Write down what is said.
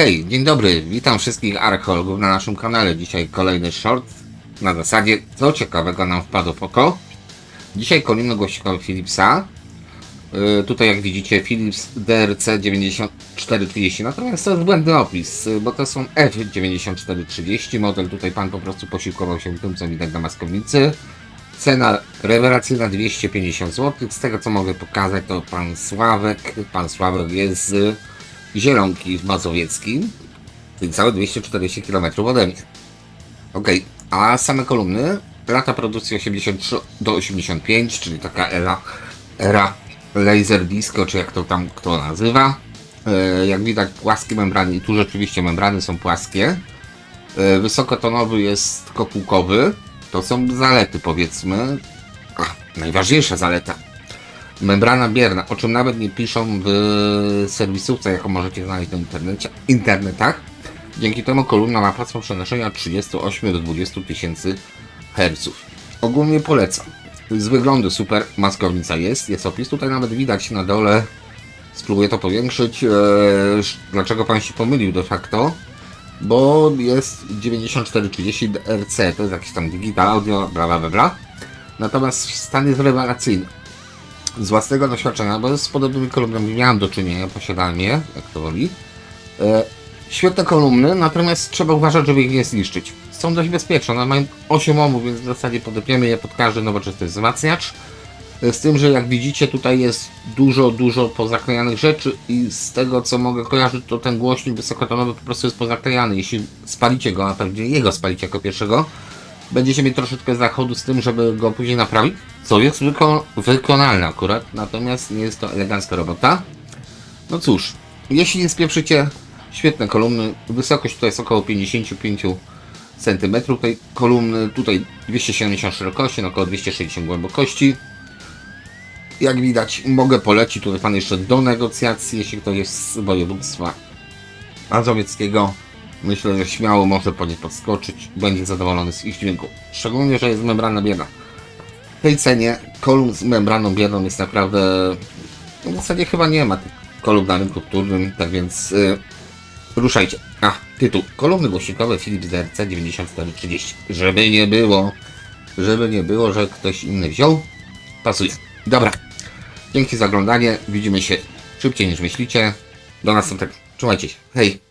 Hej, dzień dobry, witam wszystkich archeologów na naszym kanale. Dzisiaj kolejny short na zasadzie co ciekawego nam wpadło w oko. Dzisiaj kolejny głośnikowy Philipsa. Yy, tutaj jak widzicie Philips DRC 9430, natomiast to jest błędny opis, yy, bo to są F9430. Model tutaj pan po prostu posiłkował się tym co widać na maskownicy. Cena rewelacyjna 250 zł. Z tego co mogę pokazać to pan Sławek. Pan Sławek jest z Zielonki w Mazowieckim, czyli całe 240 km ode mnie. Ok, a same kolumny, lata produkcji 83 do 85, czyli taka era, era laser disco, czy jak to tam kto nazywa. E, jak widać płaskie membrany i tu rzeczywiście membrany są płaskie. E, wysokotonowy jest kopułkowy, to są zalety powiedzmy. Ach, najważniejsza zaleta membrana bierna, o czym nawet nie piszą w serwisówce, jaką możecie znaleźć na internecie, internetach. Dzięki temu kolumna ma pasmo przenoszenia od 38 do 20 tysięcy Hz. Ogólnie polecam. Z wyglądu super maskownica jest, jest opis. Tutaj nawet widać na dole, spróbuję to powiększyć, e, dlaczego pan się pomylił de facto. Bo jest 9430 RC, to jest jakiś tam digital audio, bla bla bla bla. Natomiast stan jest rewelacyjny z własnego doświadczenia, bo z podobnymi kolumnami miałem do czynienia, posiadałem je, jak to woli. E, świetne kolumny, natomiast trzeba uważać, żeby ich nie zniszczyć. Są dość bezpieczne, one mają 8 ohmów, więc w zasadzie podepiemy je pod każdy nowoczesny wzmacniacz. E, Z tym, że jak widzicie tutaj jest dużo, dużo pozaklejanych rzeczy i z tego co mogę kojarzyć, to ten głośnik wysokotonowy po prostu jest pozaklejany. Jeśli spalicie go, a pewnie jego spalicie jako pierwszego, będziecie mieć troszeczkę zachodu z tym, żeby go później naprawić, co jest wyko wykonalne akurat, natomiast nie jest to elegancka robota. No cóż, jeśli nie spieprzycie, świetne kolumny, wysokość tutaj jest około 55 cm tej kolumny, tutaj 270 szerokości, no około 260 głębokości. Jak widać, mogę polecić tutaj pan jeszcze do negocjacji, jeśli ktoś jest z województwa mazowieckiego. Myślę, że śmiało może po nie podskoczyć i będzie zadowolony z ich dźwięku. Szczególnie, że jest membrana bierna. W tej cenie kolumn z membraną bierną jest naprawdę... W zasadzie chyba nie ma tych kolumn na rynku wtórnym, tak więc yy, ruszajcie. A, tytuł. Kolumny głośnikowe Philips DRC 9430. Żeby nie było, żeby nie było, że ktoś inny wziął, pasuje. Dobra. Dzięki za oglądanie. Widzimy się szybciej niż myślicie. Do następnego. Trzymajcie się. Hej.